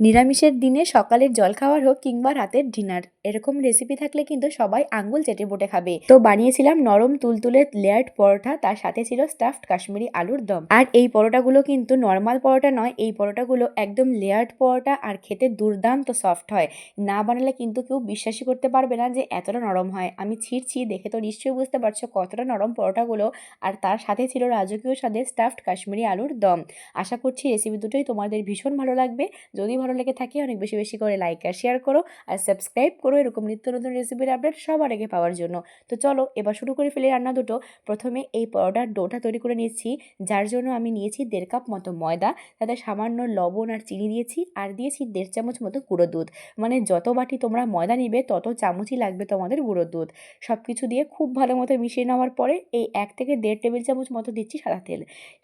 নিরামিষের দিনে সকালের জলখাবার হোক কিংবা রাতের ডিনার। এরকম রেসিপি থাকলে কিন্তু সবাই আঙ্গুল চেটে বটে খাবে। তো বানিয়েছিলাম নরম তুলতুলে লেয়ার্ড পরোটা, তার সাথে ছিল স্টাফড কাশ্মীরি আলুর দম। আর এই পরোটাগুলো কিন্তু নর্মাল পরোটা নয়, এই পরোটাগুলো একদম লেয়ার্ড পরোটা আর খেতে দুর্দান্ত সফট হয়। না বানালে কিন্তু কেউ বিশ্বাসই করতে পারবে না যে এতটা নরম হয়। আমি ছিঁড়ছি, দেখে তো নিশ্চয়ই বুঝতে পারছ কতটা নরম পরোটাগুলো। আর তার সাথে ছিল রাজকীয় স্বাদের স্টাফড কাশ্মীরি আলুর দম। আশা করছি রেসিপি দুটোই তোমাদের ভীষণ ভালো লাগবে। যদি ভালো লেগে থাকে, অনেক বেশি বেশি করে লাইক আর শেয়ার করো আর সাবস্ক্রাইব করো এরকম নিত্য নতুন রেসিপির আপডেট সবার আগে পাওয়ার জন্য। তো চলো এবার শুরু করে ফেলি রান্না দুটো। প্রথমে এই পরোটার ডোটা তৈরি করে নিচ্ছি যার জন্য আমি নিয়েছি দেড় কাপ মতো ময়দা, তাতে সামান্য লবণ আর চিনি দিয়েছি আর দিয়েছি দেড় চামচ মতো গুঁড়ো দুধ। মানে যত বাটি তোমরা ময়দা নিবে, তত চামচই লাগবে তোমাদের গুঁড়ো দুধ। সব কিছু দিয়ে খুব ভালো মতো মিশিয়ে নেওয়ার পরে এই এক থেকে দেড় টেবিল চামচ মতো দিচ্ছি সাদা তেল।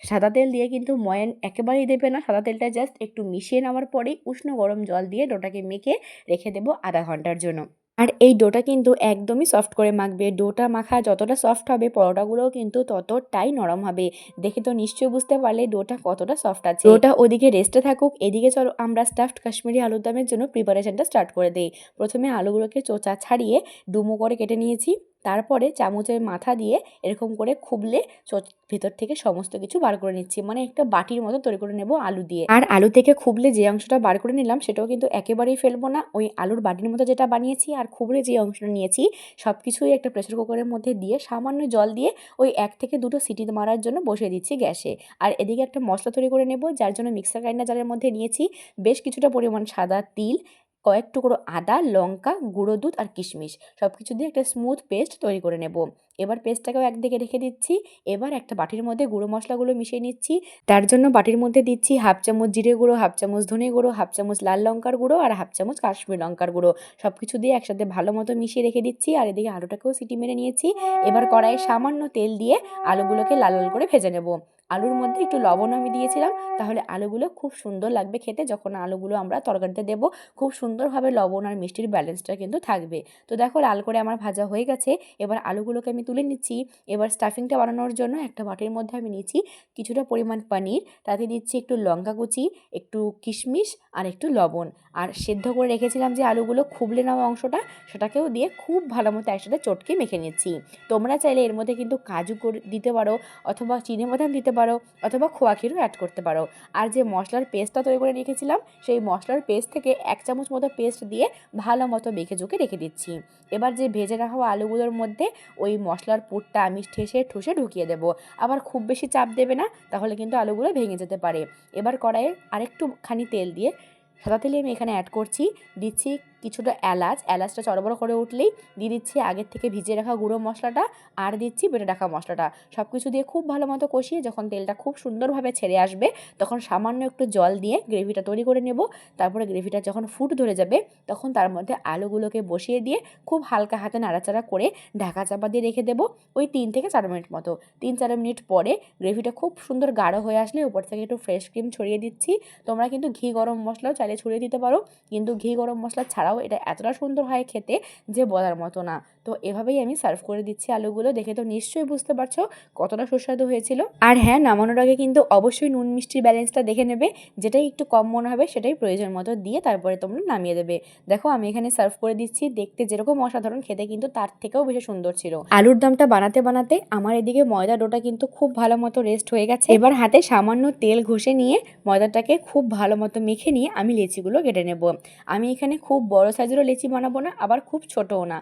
সাদা তেল দিয়ে কিন্তু ময়ান একেবারেই দেবে না, সাদা তেলটা জাস্ট একটু মিশিয়ে নেওয়ার পরেই উষ্ণ গরম জল দিয়ে ডোটাকে মেখে রেখে দেবো আধা ঘণ্টার জন্য। আর এই ডোটা কিন্তু একদমই সফট করে মাখবে। ডোটা মাখা যতটা সফট হবে, পরোটাগুলোও কিন্তু ততটাই নরম হবে। দেখে তো নিশ্চয়ই বুঝতে পারলে ডোটা কতটা সফট আছে। ডোটা ওদিকে রেস্টে থাকুক। এদিকে চলো, আমরা স্টাফড কাশ্মীরি আলুর দমের জন্য প্রিপারেশনটা স্টার্ট করে দিই। প্রথমে আলুগুলোকে চোচা ছাড়িয়ে ডুমো করে কেটে নিয়েছি। তারপরে চামচের মাথা দিয়ে এরকম করে খুবলে ভেতর থেকে সমস্ত কিছু বার করে নিচ্ছি। মানে একটা বাটির মতো তৈরি করে নেব আলু দিয়ে। আর আলু থেকে খুবলে যে অংশটা বার করে নিলাম, সেটাও কিন্তু একেবারেই ফেলব না। ওই আলুর বাটির মতো যেটা বানিয়েছি আর খুবলে যে অংশটা নিয়েছি সব কিছুই একটা প্রেসার কুকারের মধ্যে দিয়ে সামান্য জল দিয়ে ওই এক থেকে দুটো সিটি মারার জন্য বসিয়ে দিচ্ছি গ্যাসে। আর এদিকে একটা মশলা তৈরি করে নেব, যার জন্য মিক্সার গ্রাইন্ডার জারের মধ্যে নিয়েছি। বেশ কিছুটা পরিমাণ সাদা তিল কয়েক টুকরো আদা, লঙ্কা, গুঁড়ো দুধ আর কিশমিশ। সব কিছু দিয়ে একটা স্মুথ পেস্ট তৈরি করে নেব। এবার পেস্টটাকেও একদিকে রেখে দিচ্ছি। এবার একটা বাটির মধ্যে গুঁড়ো মশলাগুলো মিশিয়ে নিচ্ছি। তার জন্য বাটির মধ্যে দিচ্ছি হাফ চামচ জিরে গুঁড়ো, হাফ চামচ ধনে গুঁড়ো, হাফ চামচ লাল লঙ্কার গুঁড়ো আর হাফ চামচ কাশ্মীর লঙ্কার গুঁড়ো। সব কিছু দিয়ে একসাথে ভালো মতো মিশিয়ে রেখে দিচ্ছি আর এদিকে আলুটাকেও সিটি মেরে নিয়েছি। এবার কড়াইয়ে সামান্য তেল দিয়ে আলুগুলোকে লাল লাল করে ভেজে নেব। আলুর মধ্যে একটু লবণ আমি দিয়েছিলাম, তাহলে আলুগুলো খুব সুন্দর লাগবে খেতে। যখন আলুগুলো আমরা তরকারিতে দেবো, খুব সুন্দরভাবে লবণ আর মিষ্টির ব্যালেন্সটা কিন্তু থাকবে। তো দেখো লাল করে আমার ভাজা হয়ে গেছে, এবার আলুগুলোকে আমি তুলে নিচ্ছি। এবার স্টাফিংটা বানানোর জন্য একটা বাটির মধ্যে আমি নিচ্ছি কিছুটা পরিমাণ পনির, তাতে দিচ্ছি একটু লঙ্কা কুচি, একটু কিশমিশ আর একটু লবণ। আর সেদ্ধ করে রেখেছিলাম যে আলুগুলো খুবলে নেওয়া অংশটা, সেটাকেও দিয়ে খুব ভালো মতো একসাথে চটকে মেখে নিচ্ছি। তোমরা চাইলে এর মধ্যে কিন্তু কাজু দিতে পারো, অথবা চিনি বাদাম দিতে পারো অথবা খোয়া ক্ষীরও অ্যাড করতে পারো। আর যে মশলার পেস্টটা তৈরি করে রেখেছিলাম, সেই মশলার পেস্ট থেকে এক চামচ মতো পেস্ট দিয়ে ভালো মতো মেখে ঝুঁকে রেখে দিচ্ছি। এবার যে ভেজে রাখা আলুগুলোর মধ্যে ওই মশলার পুরটা আমি ঠেসে ঠুসে ঢুকিয়ে দেবো। আবার খুব বেশি চাপ দেবে না, তাহলে কিন্তু আলুগুলো ভেঙে যেতে পারে। এবার কড়াইয়ে আরেকটুখানি তেল দিয়ে সাদা তেলে আমি এখানে অ্যাড করছি, দিচ্ছি কিছুটা এলাচ, এলাচটা চড়বড় করে উঠলেই দিয়ে দিচ্ছি আগের থেকে ভিজিয়ে রাখা গুঁড়ো মশলাটা আর দিচ্ছি বেটে রাখা মশলাটা। সব কিছু দিয়ে খুব ভালো মতো কষিয়ে যখন তেলটা খুব সুন্দরভাবে ছেড়ে আসবে, তখন সামান্য একটু জল দিয়ে গ্রেভিটা তৈরি করে নেব। তারপরে গ্রেভিটা যখন ফুট ধরে যাবে, তখন তার মধ্যে আলুগুলোকে বসিয়ে দিয়ে খুব হালকা হাতে নাড়াচাড়া করে ঢাকা চাপা দিয়ে রেখে দেবো ওই তিন থেকে চার মিনিট মতো। তিন চার মিনিট পরে গ্রেভিটা খুব সুন্দর গাঢ় হয়ে আসলে উপর থেকে একটু ফ্রেশ ক্রিম ছড়িয়ে দিচ্ছি। তোমরা কিন্তু ঘি গরম মশলাও চাইলে ছড়িয়ে দিতে পারো, কিন্তু ঘি গরম মশলা ছাড়াও ছাড়াও এটা এতটা সুন্দর হয় খেতে যে বলার মতো না। তো এভাবেই আমি সার্ভ করে দিচ্ছি আলুগুলো, দেখে তো নিশ্চয়ই বুঝতে পারছ কতটা সুস্বাদু হয়েছিল। আর হ্যাঁ নামানোর আগে কিন্তু অবশ্যই নুন মিষ্টির ব্যালেন্সটা দেখে নেবে, যেটাই একটু কম মনে হবে সেটাই প্রয়োজন মতো দিয়ে তারপরে তোমরা নামিয়ে দেবে। দেখো, আমি এখানে সার্ভ করে দিচ্ছি, দেখতে যেরকম অসাধারণ, খেতে কিন্তু তার থেকেও বেশি সুন্দর ছিল। আলুর দমটা বানাতে বানাতে আমার এদিকে ময়দা ডোটা কিন্তু খুব ভালো মতো রেস্ট হয়ে গেছে। এবার হাতে সামান্য তেল ঘষে নিয়ে ময়দাটাকে খুব ভালো মতো মেখে নিয়ে আমি লেচিগুলো কেটে নেব। আমি এখানে খুব বড় সাইজেরও লেচি বানাবো না, আবার খুব ছোটও না।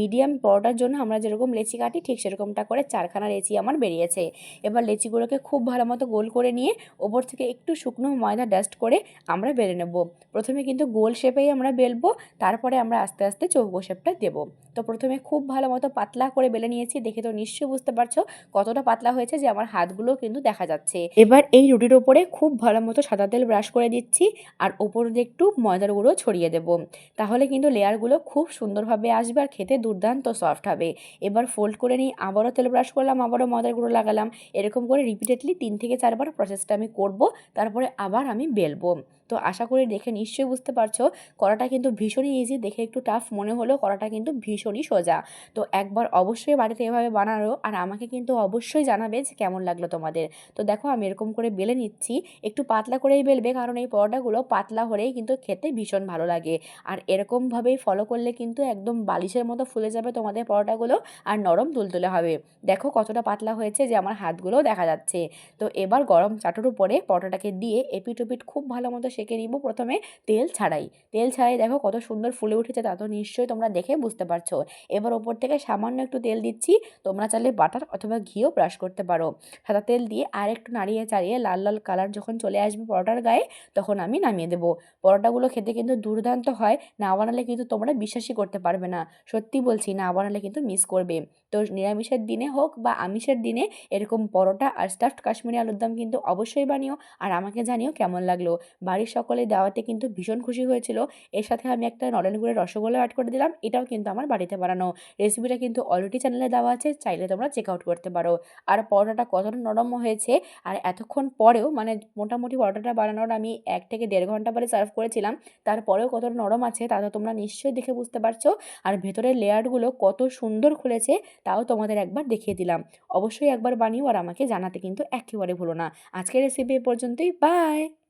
মিডিয়াম পরোটার জন্য আমরা যেরকম লেচি কাটি, ঠিক সেরকমটা করে চারখানা লেচি আমার বেরিয়েছে। এবার লেচিগুলোকে খুব ভালো মতো গোল করে নিয়ে ওপর থেকে একটু শুকনো ময়দা ডাস্ট করে আমরা বেলে নেব। প্রথমে কিন্তু গোল শেপেই আমরা বেলবো, তারপরে আমরা আস্তে আস্তে চৌকো শেপটা দেবো। তো প্রথমে খুব ভালো মতো পাতলা করে বেলে নিয়েছি, দেখে তো নিশ্চয়ই বুঝতে পারছ কতটা পাতলা হয়েছে যে আমার হাতগুলো কিন্তু দেখা যাচ্ছে। এবার এই রুটির ওপরে খুব ভালো মতো সাদা তেল ব্রাশ করে দিচ্ছি, আর ওপর দিয়ে একটু ময়দার গুঁড়ো ছড়িয়ে দেবো। তাহলে কিন্তু লেয়ারগুলো খুব সুন্দরভাবে আসবে আর খেতে দুর্দান্ত সফট হবে। এবার ফোল্ড করে নিই আবারও তেল ব্রাশ করলাম, আবারও ময়দার গুঁড়ো লাগালাম। এরকম করে রিপিটেডলি তিন থেকে চারবার প্রসেসটা আমি করব, তারপরে আবার আমি বেলবো। তো আশা করি দেখে নিশ্চয়ই বুঝতে পারছ করাটা কিন্তু ভীষণই ইজি দেখে একটু টাফ মনে হলেও করাটা কিন্তু ভীষণই সোজা। তো একবার অবশ্যই বাড়িতে এভাবে বানানো আর আমাকে কিন্তু অবশ্যই জানাবে যে কেমন লাগল তোমাদের। তো দেখো আমি এরকম করে বেলে নিচ্ছি, একটু পাতলা করেই বেলবে কারণ এই পরোটাগুলো পাতলা হলেই কিন্তু খেতে ভীষণ ভালো লাগে। আর এরকমভাবেই ফলো করলে কিন্তু একদম বালিশের মতো ফুলে যাবে তোমাদের পরোটাগুলো আর নরম তুলতুলে হবে। দেখো কতটা পাতলা হয়েছে যে আমার হাতগুলোও দেখা যাচ্ছে। তো এবার গরম চাটুর উপরে পরোটাটাকে দিয়ে এপিট ওপিট খুব ভালো মতো সেঁকে নিব প্রথমে তেল ছাড়াই। তেল ছাড়াই দেখো কত সুন্দর ফুলে উঠেছে তা তো নিশ্চয়ই তোমরা দেখে বুঝতে পারছ। এবার ওপর থেকে সামান্য একটু তেল দিচ্ছি। তোমরা চাইলে বাটার অথবা ঘিও ব্রাশ করতে পারো। সাদা তেল দিয়ে আর একটু নাড়িয়ে চাড়িয়ে লাল লাল কালার যখন চলে আসবে পরোটার গায়ে, তখন আমি নামিয়ে দেবো। পরোটাগুলো খেতে কিন্তু দুর্দান্ত হয়। না বানালে কিন্তু তোমরা বিশ্বাসই করতে পারবে না। সত্যি বলছি, না বানালে কিন্তু মিস করবে। তো নিরামিষের দিনে হোক বা আমিষের দিনে এরকম পরোটা আর স্টাফড কাশ্মীরি আলুর দম কিন্তু অবশ্যই বানিও আর আমাকে জানিও কেমন লাগল। বাড়ির সকলে দাওয়াতে কিন্তু ভীষণ খুশি হয়েছিল। এর সাথে আমি একটা নলেন গুড়ের রসগোল্লা অ্যাড করে দিলাম, এটাও কিন্তু আমার বাড়িতে বানানো। রেসিপিটা কিন্তু অলরেডি চ্যানেলে দেওয়া আছে, চাইলে তোমরা চেক আউট করতে পারো। আর পরোটাটা কতটা নরম হয়েছে আর এতক্ষণ পরেও মানে মোটামুটি পরোটাটা বানানোর আমি এক থেকে দেড় ঘণ্টা পরে সার্ভ করেছিলাম, তারপরেও কতটা নরম আছে, তা তোমরা নিশ্চয়ই দেখে বুঝতে পারছ। আর ভেতরের লেয়ারগুলো কত সুন্দর খুলেছে, তাও তোমাদের একবার দেখিয়ে দিলাম। অবশ্যই একবার বানিও আর আমাকে জানাতে কিন্তু একেবারে ভুলো না। আজকের রেসিপি পর্যন্তই বাই